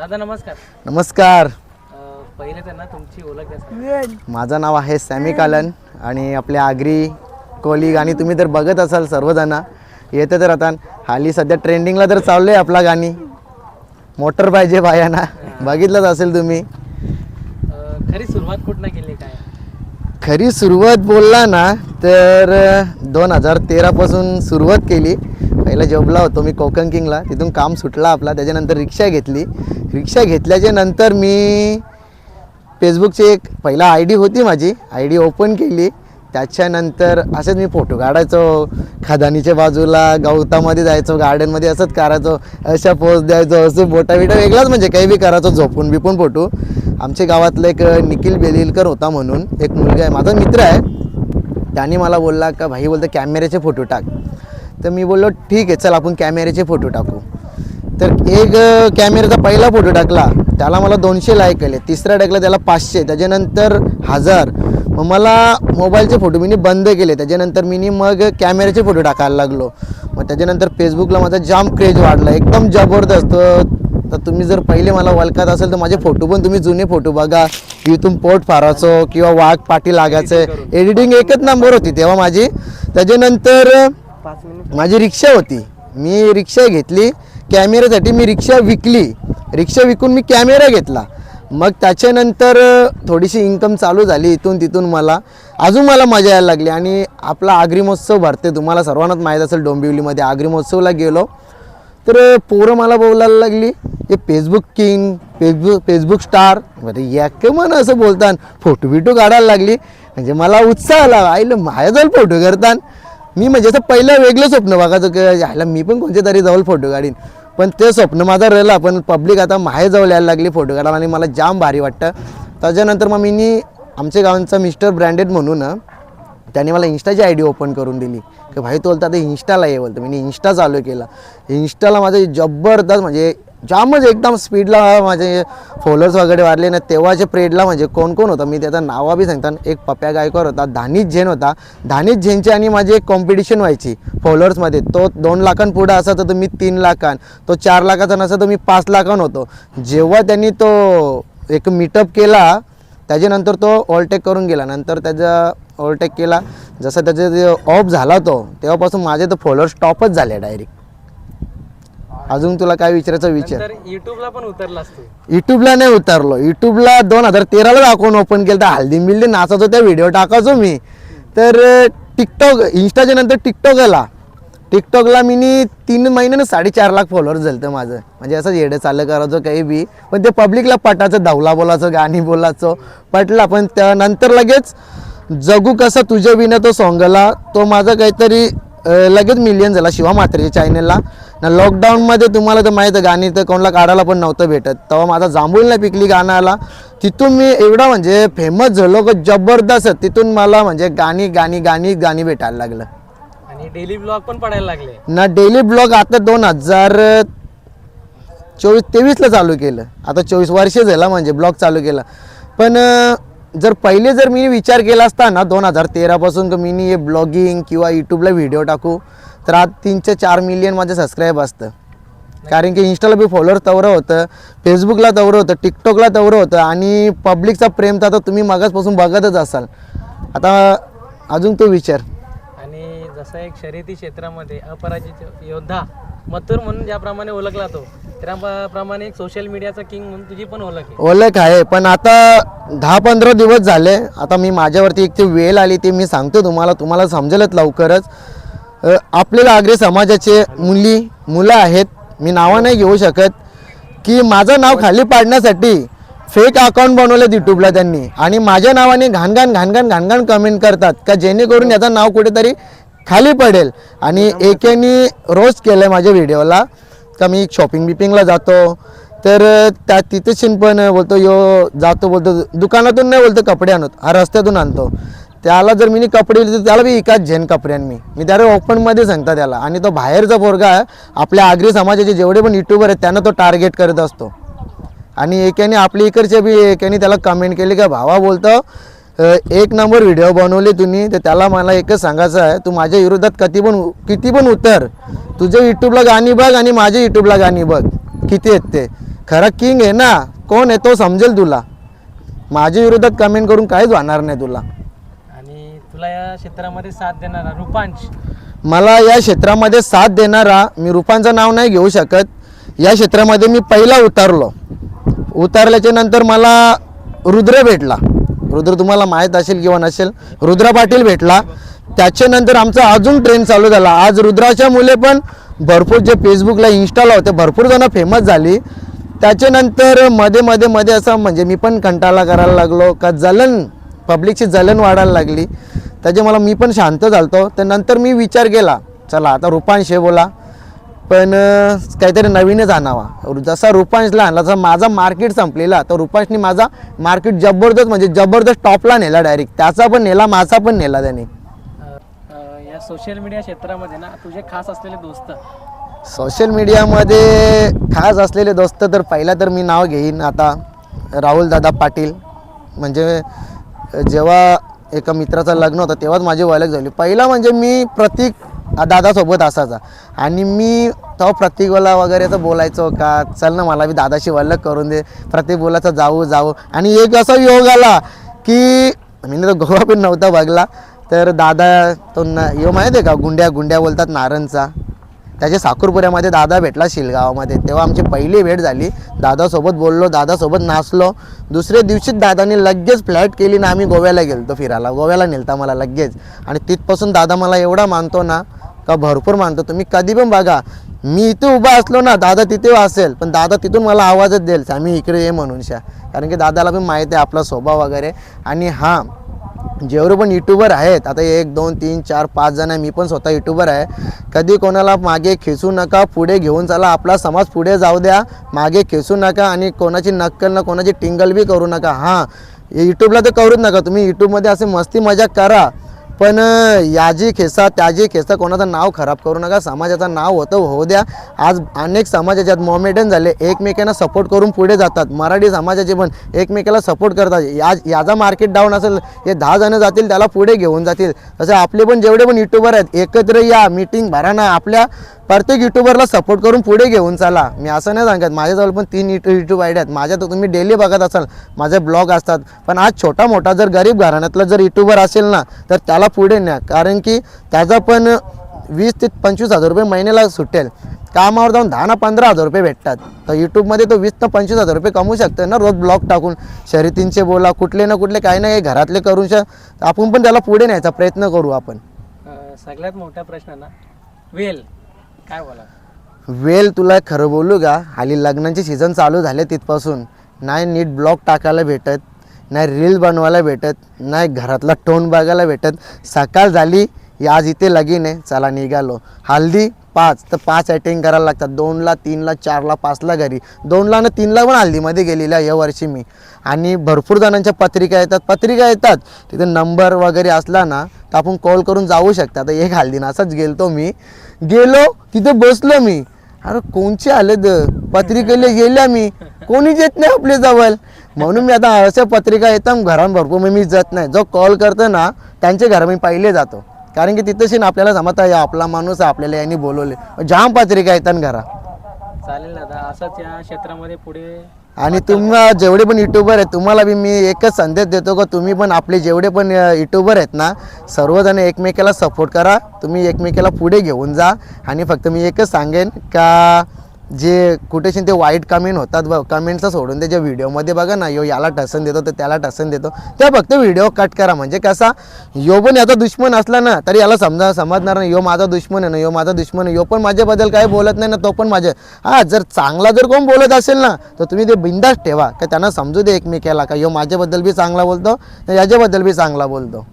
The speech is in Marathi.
दादा नमस्कार. नमस्कार. अं, पहिले त्यांना तुमची ओळख द्या. माझं नाव आहे सॅमी कालन आणि आपल्या आगरी कोली गाणी तुम्ही तर बघत असाल सर्वजण येते तर राहतात हाली सध्या ट्रेंडिंगला तर चाललं आहे आपला गाणी. मोटर पाहिजे बायांना. बघितलंच असेल तुम्ही. अं, खरी सुरुवात कुठनं केली काय? खरी सुरुवात बोलला ना तर दोन हजार तेरापासून सुरुवात केली. पहिला जॉबला होतो मी कोकण किंगला तिथून काम सुटला आपला. त्याच्यानंतर रिक्षा घेतली. रिक्षा घेतल्याच्या नंतर मी फेसबुकची एक पहिला आय डी होती माझी आय डी ओपन केली. त्याच्यानंतर असेच मी फोटो काढायचो. खदानीच्या बाजूला गवतामध्ये जायचो गार्डनमध्ये असंच करायचो. अशा पोज द्यायचो असं बोटा बिटा वेगळाच म्हणजे काही बी करायचो झोपून बिपून फोटो. आमच्या गावातलं एक निखिल बेलिलकर होता म्हणून एक मुलगा आहे माझा मित्र आहे. त्याने मला बोलला का भाई बोलतो कॅमेऱ्याचे फोटो टाक. तर मी बोललो ठीक आहे चल आपण कॅमेऱ्याचे फोटो टाकू. तर एक अ, कॅमेऱ्याचा पहिला फोटो टाकला त्याला मला दोनशे लाईक आले तिसरा टाकला त्याला पाचशे. त्याच्यानंतर हजार. मग मला मोबाईलचे फोटो मी बंद केले. त्याच्यानंतर मी मग कॅमेऱ्याचे फोटो टाकायला लागलो. मग त्याच्यानंतर फेसबुकला माझा जाम क्रेज वाढला. एकदम जबरदस्त. तर तुम्ही जर पहिले मला ओळखत असेल तर माझे फोटो पण तुम्ही जुने फोटो बघा. इथून पोट फारायचो किंवा वाघ पाठी लागायचं. एडिटिंग एकच नंबर होती तेव्हा माझी. त्याच्यानंतर माझी रिक्षा होती. मी रिक्षा घेतली. कॅमेऱ्यासाठी मी रिक्षा विकली. रिक्षा विकून मी कॅमेरा घेतला. मग त्याच्यानंतर थोडीशी इन्कम चालू झाली इथून तिथून मला. अजून मला मजा यायला लागली आणि आपला आगरी महोत्सव भरते. तुम्हाला सर्वांनाच माहीत असेल डोंबिवलीमध्ये आगरी महोत्सवला गेलो. तर पोरं मला बोलायला लागली. हे Facebook king Facebook Facebook star बरं याक म्हण असं बोलतान. फोटो बिटो काढायला लागली. म्हणजे मला उत्साह आला. आईला माझ्या जाईल फोटो करतान. मी म्हणजे असं पहिलं वेगळं स्वप्न बघायचं की ह्याला मी पण कोणत्या तरी जवळ फोटो काढीन. पण ते स्वप्न माझं राहिलं पण पब्लिक आता माझ्याजवळ यायला लागली फोटो काढायला आणि मला जाम भारी वाटतं. त्याच्यानंतर मग मी आमच्या गावांचा मिस्टर ब्रँडेड म्हणून त्याने मला इंस्टाची आय डी ओपन करून दिली. की भाई तो बोलता आता इंस्टाला ये बोलतो. मी इंस्टा चालू केला. इंस्टाला माझं जबरदस्त म्हणजे जामच एकदम स्पीडला माझे फॉलोअर्स वगैरे वाढले ना तेव्हाच्या प्रेडला म्हणजे कोण कोण होतं मी त्याचं नावा बी सांगतात एक पप्या गायकर होता धानीत झेन होता. धानीत झेनची आणि माझी एक कॉम्पिटिशन व्हायची फॉलोअर्समध्ये तो दोन लाखां पुढं असा तर मी तीन लाखां तो चार लाखाचा नसा तर मी पाच लाखां होतो. जेव्हा त्यांनी तो एक मीटअप केला त्याच्यानंतर तो ओव्हरटेक करून गेला. नंतर त्याचा ओव्हरटेक केला. जसं त्याचा ऑफ झाला तो तेव्हापासून माझे तर फॉलोअर्स टॉपच झाले डायरेक्ट अजून तुला काय विचारायचं विचार? तर युट्यूबला पण उतरलास तू. युट्यूबला नाही उतरलो. युट्यूबला दोन हजार तेराला अकाउंट ओपन केलं तर हल्दी मिल्दी नाचायचो त्या व्हिडिओ टाकायचो मी. तर टिकटॉक इंस्टाच्या नंतर टिकटॉक आला. टिकटॉकला मी तीन महिन्यानं साडेचार लाख फॉलोअर्स झालं माझं. म्हणजे असं येडं चाललं करायचो काही बी. पण ते पब्लिकला पटायचं धावला बोलायचं गाणी बोलायचं. पटला पण त्यानंतर लगेच जगू कसं तुझ्या विना तो सॉंगला तो माझा काहीतरी लगेच मिलियन झाला शिवा मात्रेच्या चॅनलला ना लॉकडाऊनमध्ये तुम्हाला तर माहीत आहे गाणी तर कोणाला काढायला पण नव्हतं भेटत. तेव्हा माझा जांभूल नाही पिकली गाणं आला तिथून मी एवढा म्हणजे फेमस झालो का जबरदस्त तिथून मला म्हणजे गाणी गाणी गाणी गाणी भेटायला लागलं. आणि डेली ब्लॉग पण पडायला लागले. ना डेली ब्लॉग आता दोन हजार चोवीस तेवीसला चालू केलं. आता चोवीस वर्ष झाला म्हणजे ब्लॉग चालू केला. पण जर पहिले जर मी विचार केला असता ना दोन हजार तेरापासून तर मी हे ब्लॉगिंग किंवा यूट्यूबला व्हिडिओ टाकू. तर आज तीनशे चार मिलियन माझं सबस्क्राईब असतं. कारण की इंस्टाला बी फॉलोअर तवरं होतं फेसबुकला तवरं होतं टिकटॉकला तवरं होतं आणि पब्लिकचा प्रेम तर आता तुम्ही मगाचपासून बघतच असाल. आता अजून तो विचार. आणि जसं एक शर्यती क्षेत्रामध्ये अपराजित योद्धा मथुर म्हणून ज्याप्रमाणे ओळखला तो त्याप्रमाणे एक सोशल मीडियाचा किंग म्हणून तुझी पण ओळख आहे. ओळख आहे पण आता दहा पंधरा दिवस झाले आता मी माझ्यावरती एक ती वेळ आली ती मी सांगतो तुम्हाला तुम्हाला समजेलच लवकरच. आपल्याला आग्रे समाजाचे मुली मुलं आहेत. मी नावं नाही घेऊ शकत. की माझं नाव खाली पाडण्यासाठी फेक अकाउंट बनवलं युट्यूबला त्यांनी. आणि माझ्या नावाने घाणघाण घाणघाण घाणघाण कमेंट करतात. का जेणेकरून याचं नाव कुठेतरी खाली पडेल. आणि एकेनी रोज केलं आहे माझ्या व्हिडिओला का मी शॉपिंग बिपिंगला जातो. तर त्या तिथे पण बोलतो यो जातो बोलतो. दुकानातून नाही बोलतो कपडे आणत. हा रस्त्यातून आणतो. त्याला जर मी कपडे दिले तर त्याला बी एकाच झेन कपड्यान मी. मी त्याला ओपनमध्ये सांगता त्याला. आणि तो बाहेरचा पोरगा आहे, आपल्या आगरी समाजाचे जेवढे पण युट्यूबर आहेत त्यांना तो टार्गेट करत असतो. आणि एकाने आपल्या इकडचे बी एकाने त्याला कमेंट केली का भावा बोलतो एक नंबर व्हिडिओ बनवले तुम्ही तर त्याला मला एकच सांगायचं आहे तू माझ्या विरोधात कधी पण किती पण उतर. तुझ्या यूट्यूबला गाणी बघ आणि माझ्या यूट्यूबला गाणी बघ. किती आहेत ते? खरा किंग आहे ना. कोण आहे तो समजेल तुला. माझ्या विरोधात कमेंट करून काहीच होणार नाही तुला. तुला या क्षेत्रामध्ये साथ देणारा रुपांश. मला या क्षेत्रामध्ये साथ देणारा मी रुपांचं नाव नाही घेऊ शकत. या क्षेत्रामध्ये मी पहिला उतरलो. उतरल्याच्या नंतर मला रुद्र भेटला. रुद्र तुम्हाला माहीत असेल किंवा नसेल रुद्र पाटील भेटला. त्याच्यानंतर आमचा अजून ट्रेंड चालू झाला. आज रुद्राच्या मुले पण भरपूर जे फेसबुकला इन्स्टाला होते भरपूर जण फेमस झाली. त्याच्यानंतरमध्ये मध्ये मध्ये असं म्हणजे मी पण कंटाळा करायला लागलो. का जलन पब्लिकची जलन वाढायला लागली. त्याचे मला मी पण शांत झालतो. तर नंतर मी विचार केला चला आता रुपांश हे बोला. पण काहीतरी नवीनच आणावा. जसा रुपांशला आणला तसा माझा मार्केट संपलेला तर रुपांशनी माझा मार्केट जबरदस्त म्हणजे जबरदस्त टॉपला नेला डायरेक्ट त्याचा पण नेला माझा पण नेला त्याने. या सोशल मीडिया क्षेत्रामध्ये ना तुझे खास असलेले दोस्त. सोशल मीडियामध्ये खास असलेले दोस्त तर पहिला तर मी नाव घेईन आता. राहुल दादा पाटील. म्हणजे जेव्हा एका मित्राचं लग्न होतं तेव्हाच माझी ओळख झाली. पहिला म्हणजे मी प्रतीक दादासोबत असायचा. आणि मी तो प्रतीकला वगैरे असं बोलायचो का चल ना मला मी दादाशी वल्लक करून दे. प्रतीक बोलायचं जाऊ जाऊ. आणि एक असा योग आला की मी तर गोवा पण नव्हता बघला तर दादा तो न यो माहिती आहे का गुंड्या गुंड्या बोलतात नारायणचा त्याच्या साखरपुऱ्यामध्ये दादा भेटला शिलगावामध्ये. तेव्हा आमची पहिली भेट झाली. दादासोबत बोललो दादासोबत नाचलो. दुसऱ्या दिवशीच दादाने लगेच फ्लॅट केली ना आम्ही गोव्याला गेलतो फिरायला. गोव्याला नेलता मला लगेच. आणि तिथपासून दादा मला एवढा मानतो ना का भरपूर मानतो. तुम्ही कधी पण बघा मी इथे उभा असलो ना दादा तिथे असेल. पण दादा तिथून मला आवाजच देईल आम्ही इकडे ये म्हणूनशा कारण की दादाला पण माहिती आहे आपला स्वभाव वगैरे. आणि हां जेवढे पण युट्यूबर आहेत आता एक दोन तीन चार पाच जण आहे मी पण स्वतः युट्यूबर आहे. कधी कोणाला मागे खेचू नका पुढे घेऊन चला आपला समाज पुढे जाऊ द्या मागे खेचू नका आणि कोणाची नक्कल ना कोणाची टिंगल बी करू नका. हां यूट्यूबला तर करूच नका तुम्ही यूट्यूबमध्ये असे मस्ती मजा करा. पण अं, याची खेसा त्याची खेसा कोणाचं नाव खराब करू नका. समाजाचं नाव होतं होऊ द्या. आज अनेक समाजाच्यात मॉमेडन झाले. एकमेकांना सपोर्ट करून पुढे जातात. मराठी समाजाचे पण एकमेकाला सपोर्ट करतात. या याचा मार्केट डाऊन असेल हे दहा जणं जातील त्याला पुढे घेऊन जातील. तसे आपले पण जेवढे पण युट्यूबर आहेत एकत्र या मीटिंग भरा ना. आपल्या प्रत्येक युट्यूबरला सपोर्ट करून पुढे घेऊन चला. मी असं नाही सांगत माझ्याजवळ पण तीन युट्यू यूट्यूब आयडिया आहेत. माझ्या तर तुम्ही डेली बघत असाल माझे ब्लॉग असतात. पण आज छोटा मोठा जर गरीब घराण्यातला जर युट्यूबर असेल ना तर त्याला पुढे न्या. कारण की त्याचा पण वीस ते पंचवीस हजार रुपये महिन्याला सुटेल. कामावर जाऊन दहा ना पंधरा हजार रुपये भेटतात. तर यूट्यूबमध्ये तो वीस ते पंचवीस हजार रुपये कमवू शकतो ना रोज ब्लॉग टाकून. शर्यतींचे बोला कुठले ना कुठले काही ना काही घरातले करून श आपण पण त्याला पुढे न्यायचा प्रयत्न करू आपण. सगळ्यात मोठा प्रश्न ना वेल. काय बोला वेल तुला खरं बोलू का? हाली लग्नाचे सीझन चालू झाले तिथपासून. नाही नीट ब्लॉग टाकायला भेटत नाही रील बनवायला भेटत नाही घरातला टोन बघायला भेटत. सकाळ झाली आज इथे लगीन आहे. चला निघालो. हल्दी पाच तर पाच अटेंड करायला लागतात. दोनला तीनला चारला पाचला घरी. दोनला ना तीनला पण हल्दीमध्ये गेलेला या वर्षी मी. आणि भरपूर जणांच्या पत्रिका येतात. पत्रिका येतात. तिथे नंबर वगैरे असला ना तर आपण कॉल करून जाऊ शकता. आता एक हल्दीनं असंच गेलतो मी. गेलो तिथे बसलो मी. अरे कोणचे आले द पत्रिकेला गेल्या मी. कोणीच येत नाही आपले जवळ. म्हणून मी आता अशा पत्रिका येतात घरात भरपूर मग मी जात नाही. जो कॉल करतो ना त्यांच्या घरा मी पहिले जातो. कारण की तिथंशी ना आपल्याला जमत आहे. आपला माणूस आपल्याला यांनी बोलवले. जाम पत्रिका येतात घरा. चालेल दादा असंच या क्षेत्रामध्ये पुढे आणि तुम्हा जेवढे पण युट्यूबर आहेत तुम्हाला बी मी एकच संदेश देतो का तुम्ही पण आपले जेवढे पण युट्यूबर आहेत ना सर्वजण एकमेकाला सपोर्ट करा. तुम्ही एकमेकाला पुढे घेऊन जा. आणि फक्त मी एकच सांगेन का जे कुठेशी ते वाईट कमेंट होतात बघ कमेंटचं सोडून ते जे व्हिडिओमध्ये बघा ना यो याला टसन देतो तर त्याला टसन देतो. त्या फक्त व्हिडिओ कट करा. म्हणजे कसा यो पण याचा दुश्मन असला ना तरी याला समजा समजणार नाही. यो माझा दुश्मन आहे ना यो माझा दुश्मन आहे. यो पण माझ्याबद्दल काही बोलत नाही ना तो पण माझ्या हां जर चांगला जर कोण बोलत असेल ना तर तुम्ही ते बिंदास ठेवा. का त्यांना समजू दे एकमेकाला का यो माझ्याबद्दल बी चांगला बोलतो याच्याबद्दल बी चांगला बोलतो.